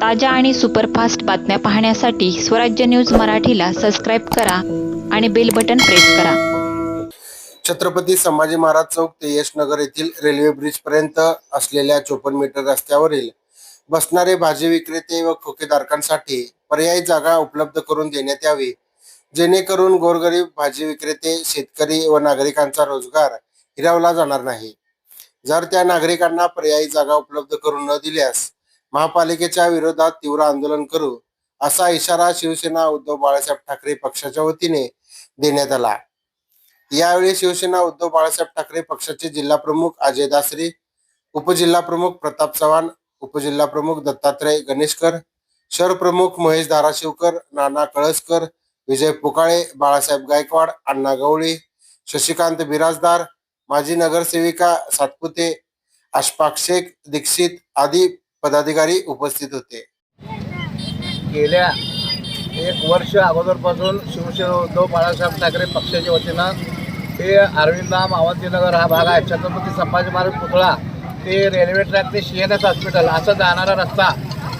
ताज्या आणि सुपरफास्ट बातम्या पाहण्यासाठी स्वराज्य न्यूज मराठीला सबस्क्राईब करा आणि बेल बटन प्रेस करा. छत्रपती संभाजी महाराज चौक ते यशनगर येथील रेल्वे ब्रिज पर्यंत असलेल्या चोपन्न मीटर रस्त्यावरील बसणारे भाजी विक्रेते व खोकेदारकांसाठी पर्यायी जागा उपलब्ध करून देण्यात यावी. जेणेकरून गोरगरीब भाजी विक्रेते शेतकरी व नागरिकांचा रोजगार हिरावला जाणार नाही. जर त्या नागरिकांना पर्यायी जागा उपलब्ध करून न दिल्यास महापालिकेच्या विरोधात तीव्र आंदोलन करू असा इशारा शिवसेना उद्धव बाळासाहेब ठाकरे पक्षाच्या वतीने देण्यात आला. यावेळी शिवसेना उद्धव बाळासाहेब ठाकरे पक्षाचे जिल्हा प्रमुख अजय दासरी उपजिल्हा प्रमुख प्रताप चव्हाण उपजिल्हा प्रमुख दत्तात्रय गणेशकर शहर प्रमुख महेश धाराशिवकर नाना कळसकर विजय पुकाळे बाळासाहेब गायकवाड अण्णा गवळी शशिकांत बिराजदार माजी नगरसेविका सातपुते अशफाक शेख दीक्षित आदी पदाधिकारी उपस्थित होते. गेल्या एक वर्ष अगोदरपासून शिवसेना उद्धव बाळासाहेब ठाकरे पक्षाच्या वतीनं ते अरविंदाम अवंतीनगर हा भाग आहे. छत्रपती संभाजी महाराज पुतळा ते रेल्वे ट्रॅक ते सी एन एस हॉस्पिटल असं जाणारा रस्ता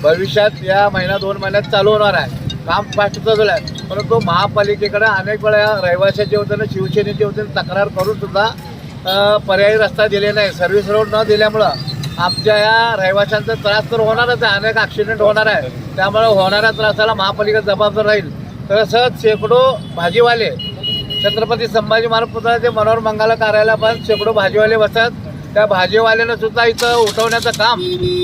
भविष्यात या महिना दोन महिन्यात चालू होणार आहे. काम फास्ट चालू आहे. परंतु महापालिकेकडे अनेक वेळा रहिवाशाच्या वतीनं शिवसेनेच्या वतीनं तक्रार करून सुद्धा पर्यायी रस्ता दिले नाही. सर्व्हिस रोड न दिल्यामुळं आमच्या या रहिवाशांचा त्रास तर होणारच आहे. अनेक ॲक्सिडेंट होणार आहे. त्यामुळे होणाऱ्या त्रासाला महापालिका जबाबदार राहील. तसंच शेकडो भाजीवाले छत्रपती संभाजी महाराज पुतळ्याचे मनोहर मंगाला कार्यालय पण शेकडो भाजीवाले बसतात. त्या भाजीवाल्यानं सुद्धा इथं उठवण्याचं काम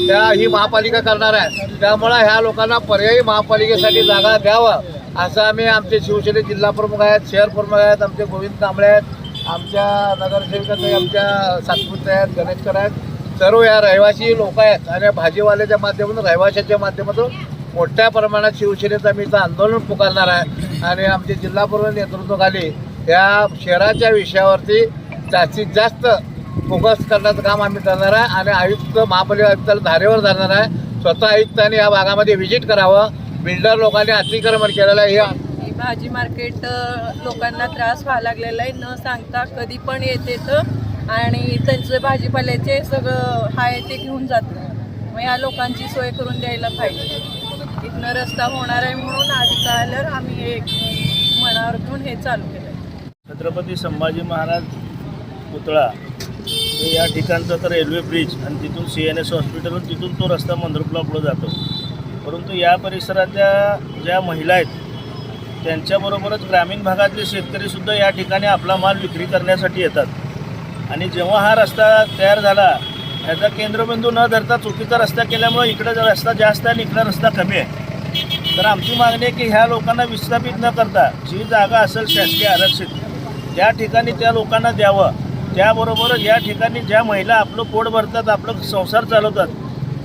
त्या ही महापालिका करणार आहे. त्यामुळं ह्या लोकांना पर्यायी महापालिकेसाठी जागा द्यावं असं आम्ही आमचे शिवसेने जिल्हा प्रमुख आहेत शहर प्रमुख आहेत आमचे गोविंद कांबळे आहेत आमच्या नगरसेविकाचे आमच्या सातपुते आहेत गणेशकर आहेत. सर्व या रहिवासी लोक आहेत. आणि भाजीवाल्याच्या माध्यमातून रहिवाशाच्या माध्यमातून मोठ्या प्रमाणात शिवसेनेचं आम्ही इथं आंदोलन पुकारणार आहे. आणि आमचे जिल्हा परिषद नेतृत्वाखाली या शहराच्या विषयावरती जास्तीत जास्त फोकस करण्याचं काम आम्ही करणार आहे. आणि आयुक्त महापालिका आयुक्ताला धारेवर धरणार आहे. स्वतः आयुक्तांनी या भागामध्ये व्हिजिट करावं. बिल्डर लोकांनी अतिक्रमण केलेलं आहे. हे ही भाजी मार्केट लोकांना त्रास व्हायला लागलेला आहे. न सांगता कधी पण येते तर आणि त्यांचं भाजीपाल्याचे सगळं हाय ते घेऊन जातं मग या लोकांची सोय करून द्यायला पाहिजे. इथनं रस्ता होणार आहे म्हणून आधी कळल्यावर आम्ही एक मनावर घेऊन हे चालू केलं छत्रपती संभाजी महाराज पुतळा या ठिकाणचं तर रेल्वे ब्रिज आणि तिथून सी एन एस हॉस्पिटल तिथून तो रस्ता मंद्रुपला पुढे जातो. परंतु या परिसरातल्या ज्या महिला आहेत त्यांच्याबरोबरच ग्रामीण भागातले शेतकरीसुद्धा या ठिकाणी आपला माल विक्री करण्यासाठी येतात. आणि जेव्हा हा रस्ता तयार झाला ह्याचा केंद्रबिंदू न धरता चुकीचा रस्ता केल्यामुळे इकडं रस्ता जास्त आहे आणि इकडं रस्ता कमी आहे. तर आमची मागणी आहे की ह्या लोकांना विस्थापित न करता जी जागा असेल शासकीय आरक्षित त्या ठिकाणी त्या लोकांना द्यावं. त्याबरोबरच या ठिकाणी ज्या महिला आपलं पोट भरतात आपलं संसार चालवतात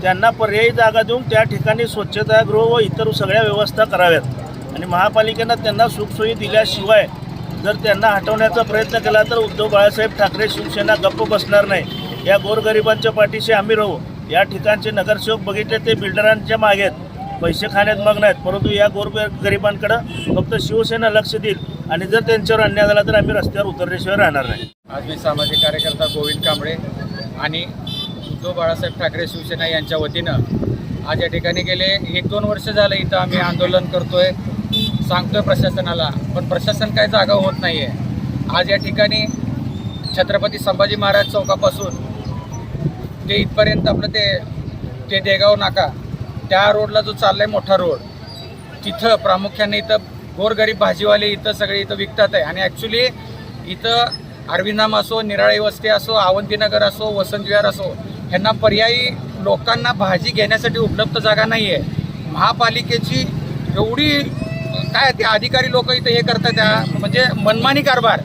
त्यांना पर्यायी जागा देऊन त्या ठिकाणी स्वच्छतागृह व इतर सगळ्या व्यवस्था कराव्यात. आणि महापालिकेनं त्यांना सुखसोयी दिल्याशिवाय जर त्यांना हटवण्याचा प्रयत्न केला तर उद्धव बाळासाहेब ठाकरे शिवसेना गप्प बसणार नाही. या गोरगरिबांच्या पाठीशी आम्ही राहू. या ठिकाणचे नगरसेवक बघितले ते बिल्डरांच्या मागे आहेत पैसे खाण्यात मग नाहीत परंतु या गोर गरिबांकडं फक्त शिवसेना लक्ष देईल आणि जर त्यांच्यावर अन्याय झाला तर आम्ही रस्त्यावर उतरल्याशिवाय राहणार नाही. आज मी सामाजिक कार्यकर्ता गोविंद कांबळे आणि उद्धव बाळासाहेब ठाकरे शिवसेना यांच्या वतीनं आज या ठिकाणी गेले. एक दोन वर्ष झालं इथं आम्ही आंदोलन करतोय. सांगतोय प्रशासनाला पण प्रशासन काय जागा होत नाही आहे आज या ठिकाणी छत्रपती संभाजी महाराज चौकापासून ते इथपर्यंत आपलं ते ते देगाव नाका त्या रोडला जो चाललाय मोठा रोड तिथं प्रामुख्याने इथं गोरगरीब भाजीवाले इथं सगळे इथं विकतात आहे. आणि ॲक्च्युली इथं अरविंदाम असो निराळी वस्ती असो अवंतीनगर असो वसंत विहार असो ह्यांना पर्यायी लोकांना भाजी घेण्यासाठी उपलब्ध जागा नाही आहे महापालिकेची एवढी काय ते अधिकारी लोक इथं हे करतात त्या म्हणजे मनमानी कारभार.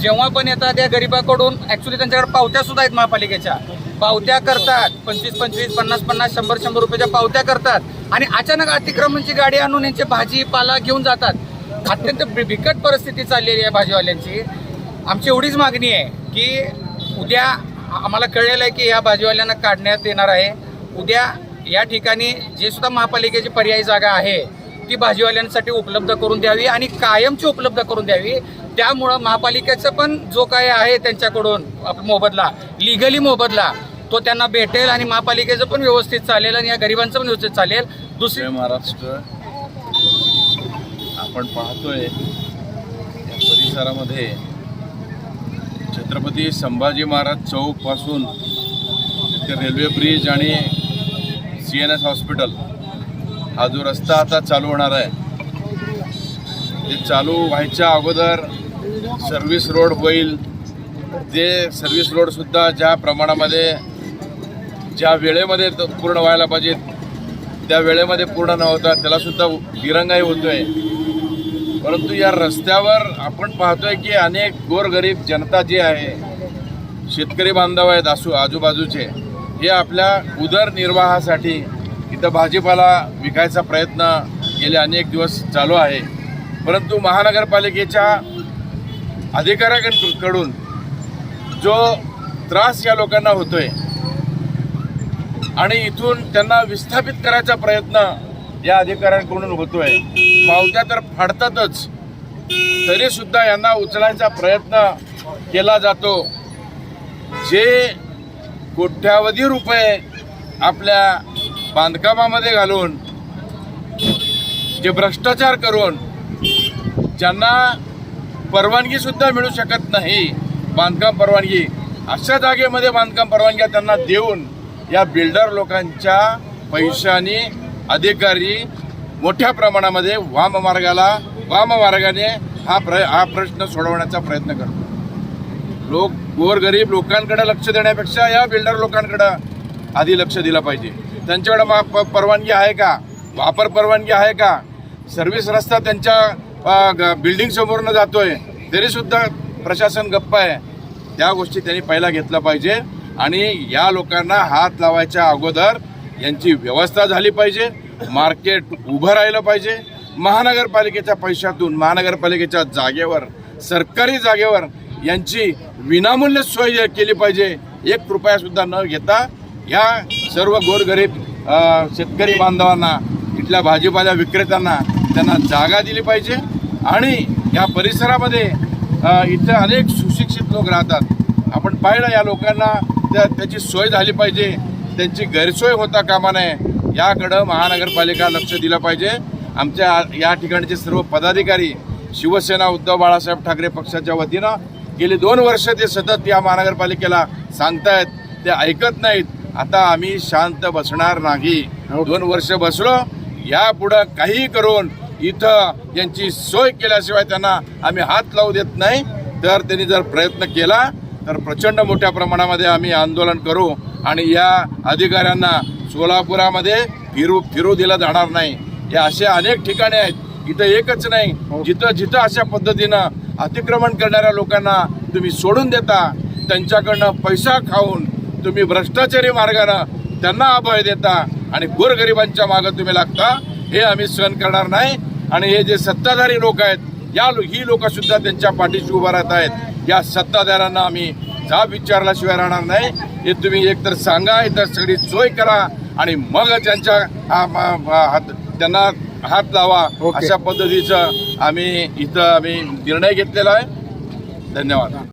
जेव्हा पण येतात त्या गरिबाकडून ॲक्च्युली त्यांच्याकडे पावत्या सुद्धा आहेत महापालिकेच्या. पावत्या करतात पंचवीस पंचवीस पन्नास पन्नास शंभर शंभर रुपयाच्या पावत्या करतात. आणि अचानक अतिक्रमणची म्हणजे गाडी आणून यांचे भाजीपाला घेऊन जातात. अत्यंत बि- बिकट परिस्थिती चाललेली आहे भाजीवाल्यांची. आमची एवढीच मागणी आहे की उद्या आम्हाला कळलेलं आहे की या भाजीवाल्यांना काढण्यात येणार आहे. उद्या या ठिकाणी जे सुद्धा महापालिकेची पर्यायी जागा आहे ती भाजीवाल्यांसाठी उपलब्ध करून द्यावी आणि कायमची उपलब्ध करून द्यावी. त्यामुळं महापालिकेचं पण जो काय आहे त्यांच्याकडून आप- मोबदला लिगली मोबदला तो त्यांना भेटेल आणि महापालिकेचं पण व्यवस्थित चालेल आणि या गरिबांचं पण व्यवस्थित चालेल. दुसरे महाराष्ट्र. आपण पाहतोय या परिसरामध्ये छत्रपती संभाजी महाराज चौकपासून ते रेल्वे ब्रिज आणि सी एन एस हॉस्पिटल हा जो रस्ता आता चालू होणार आहे ते चालू व्हायच्या अगोदर सर्व्हिस रोड होईल ते सर्व्हिस रोडसुद्धा ज्या प्रमाणामध्ये ज्या वेळेमध्ये पूर्ण व्हायला पाहिजे त्या वेळेमध्ये पूर्ण न होता त्यालासुद्धा होतो होतोय. परंतु या रस्त्यावर आपण पाहतोय की अनेक गोरगरीब जनता जी आहे शेतकरी बांधव आहेत आसू आजूबाजूचे हे आपल्या उदरनिर्वाहासाठी इथं भाजीपाला विकायचा प्रयत्न गेले अनेक दिवस चालू आहे. परंतु महानगरपालिकेच्या अधिकाऱ्याकडून जो त्रास या लोकांना होतोय आणि इथून त्यांना विस्थापित करायचा प्रयत्न या अधिकाऱ्यांकडून होतोय पावत्या तर फाडतातच तरी सुद्धा यांना उचलायचा प्रयत्न केला जातो. जे कोट्यावधी रुपये आपल्या बांधकामामध्ये घालून जे भ्रष्टाचार करून ज्यांना परवानगी सुद्धा मिळू शकत नाही बांधकाम परवानगी अशा जागेमध्ये बांधकाम परवानग्या त्यांना देऊन या बिल्डर लोकांच्या पैशाने अधिकारी मोठ्या प्रमाणामध्ये वाम मार्गाला वाम मार्गाने हा प्र हा प्रश्न सोडवण्याचा प्रयत्न करतो. लोक गोरगरीब लोकांकडे लक्ष देण्यापेक्षा या बिल्डर लोकांकडे आधी लक्ष दिलं पाहिजे. त्यांच्याकडे मा प- परवानगी आहे का? वापर परवानगी आहे का? सर्व्हिस रस्ता त्यांच्या बिल्डिंग समोरनं जातोय. तरी सुद्धा प्रशासन गप्प आहे. त्या गोष्टी त्यांनी पहिला घेतल्या पाहिजे. आणि या लोकांना हात लावायच्या अगोदर यांची व्यवस्था झाली पाहिजे. मार्केट उभं राहिलं पाहिजे. महानगरपालिकेच्या पैशातून महानगरपालिकेच्या जागेवर सरकारी जागेवर यांची विनामूल्य सोय केली पाहिजे. एक रुपया सुद्धा न घेता या सर्व गोरगरीब शेतकरी बांधवांना इथल्या भाजीपाल्या विक्रेत्यांना त्यांना जागा दिली पाहिजे आणि या परिसरामध्ये अ, इथे अनेक सुशिक्षित लोक राहतात. आपण पाहिलं या लोकांना त्या त्याची सोय झाली पाहिजे त्यांची गैरसोय होता कामा नये याकडं महानगरपालिका लक्ष दिलं पाहिजे. आमच्या या ठिकाणचे सर्व पदाधिकारी शिवसेना उद्धव बाळासाहेब ठाकरे पक्षाच्या वतीनं गेली दोन वर्ष ते सतत या महानगरपालिकेला सांगतायत ते ऐकत नाहीत. आता आम्ही शांत बसणार नाही. दोन वर्ष बसलो यापुढं काही करून इथं यांची सोय केल्याशिवाय त्यांना आम्ही हात लावू देत नाही. तर त्यांनी जर प्रयत्न केला तर प्रचंड मोठ्या प्रमाणामध्ये आम्ही आंदोलन करू आणि या अधिकाऱ्यांना सोलापुरामध्ये फिरू फिरू दिलं जाणार नाही. या अशा अनेक ठिकाणे आहेत. इथं एकच नाही. जिथं जिथं अशा पद्धतीनं अतिक्रमण करणाऱ्या लोकांना तुम्ही सोडून देता त्यांच्याकडनं पैसा खाऊन तुम्ही भ्रष्टाचारी मार्गानं त्यांना अभय देता आणि गोरगरिबांच्या मागं तुम्ही लागता हे आम्ही सहन करणार नाही. आणि हे जे सत्ताधारी लोक आहेत या ही लोक सुद्धा त्यांच्या पाठीशी उभा राहत आहेत. या सत्ताधाऱ्यांना आम्ही जाब विचारल्याशिवाय राहणार नाही. हे तुम्ही एकतर सांगा इतर सगळी सोय करा आणि मग त्यांच्या हात त्यांना हात लावा. अशा पद्धतीचं आम्ही इथं आम्ही निर्णय घेतलेला आहे. धन्यवाद.